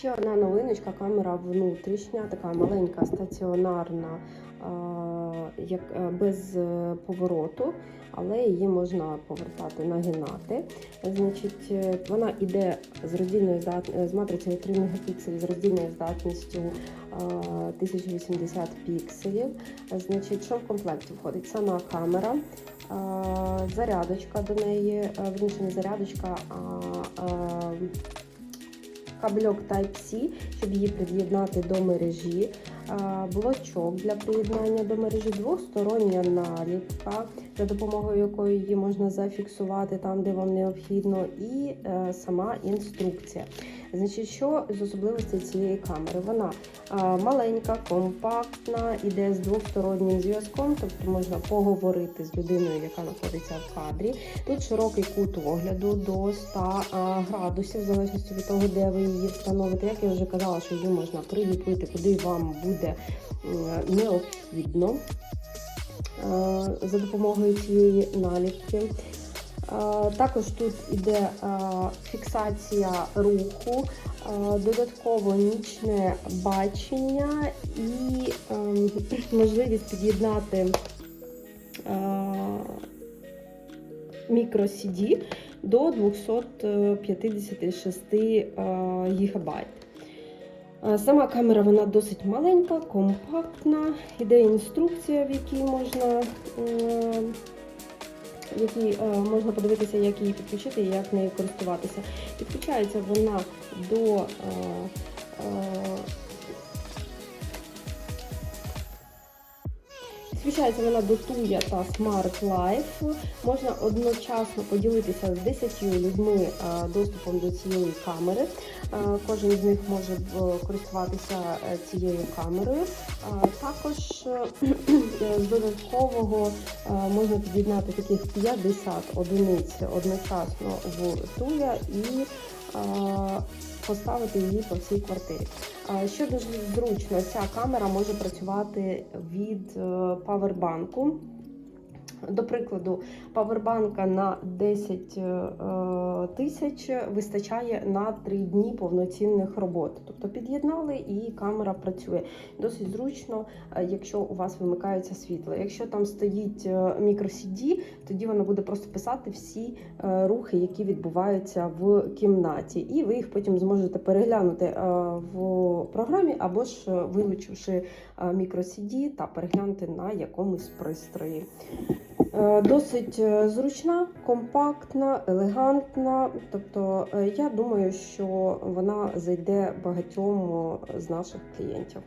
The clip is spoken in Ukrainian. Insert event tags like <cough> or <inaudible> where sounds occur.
Ще одна новиночка, камера внутрішня, така маленька стаціонарна, як, е, без е, повороту, але її можна повертати, нагинати. Значить, е, вона йде з роздільною з матрицею 3 мегапікселів з роздільною здатністю е, 1080 пікселів. Значить, що в комплекті входить? Сама камера, зарядочка до неї, верніше не зарядочка, кабельок Type-C, щоб її під'єднати до мережі, блочок для приєднання до мережі, двостороння наліпка, за допомогою якої її можна зафіксувати там, де вам необхідно, і е, сама інструкція. Значить, що з особливостей цієї камери? Вона маленька, компактна, іде з двостороннім зв'язком, тобто можна поговорити з людиною, яка знаходиться в кадрі. Тут широкий кут огляду до 100 градусів, в залежності від того, де ви її встановите. Як я вже казала, що її можна приліпити, куди вам буде необхідно за допомогою цієї наліпки. Також тут іде фіксація руху, додатково нічне бачення і ем, <clears throat> можливість під'єднати CD до 256 ГБ. Сама камера вона досить маленька, компактна. Іде інструкція, в якій можна е, в якій е, можна подивитися, як її підключити і як нею користуватися. Підключається вона до е, вона до Туя та Smart Life. Можна одночасно поділитися з 10 людьми е, доступом до цієї камери. Е, Кожен з них може е, користуватися цією камерою. Також <clears throat> з додаткового можна під'єднати таких 50 одиниць одночасно в Туя і поставити її по всій квартирі. Що дуже зручно, ця камера може працювати від е, павербанку. До прикладу, павербанка на 10 е, тисяч вистачає на 3 дні повноцінних робот. Тобто під'єднали і камера працює. Досить зручно, е, якщо у вас вимикається світло. Якщо там стоїть мікро-CD, тоді вона буде просто писати всі е, рухи, які відбуваються в кімнаті, і ви їх потім зможете переглянути е, в програмі або ж е, вилучивши мікро-CD та переглянути на якомусь пристрої. Е, Досить е, зручна, компактна, елегантна. Тобто, е, я думаю, що вона зайде багатьом з наших клієнтів.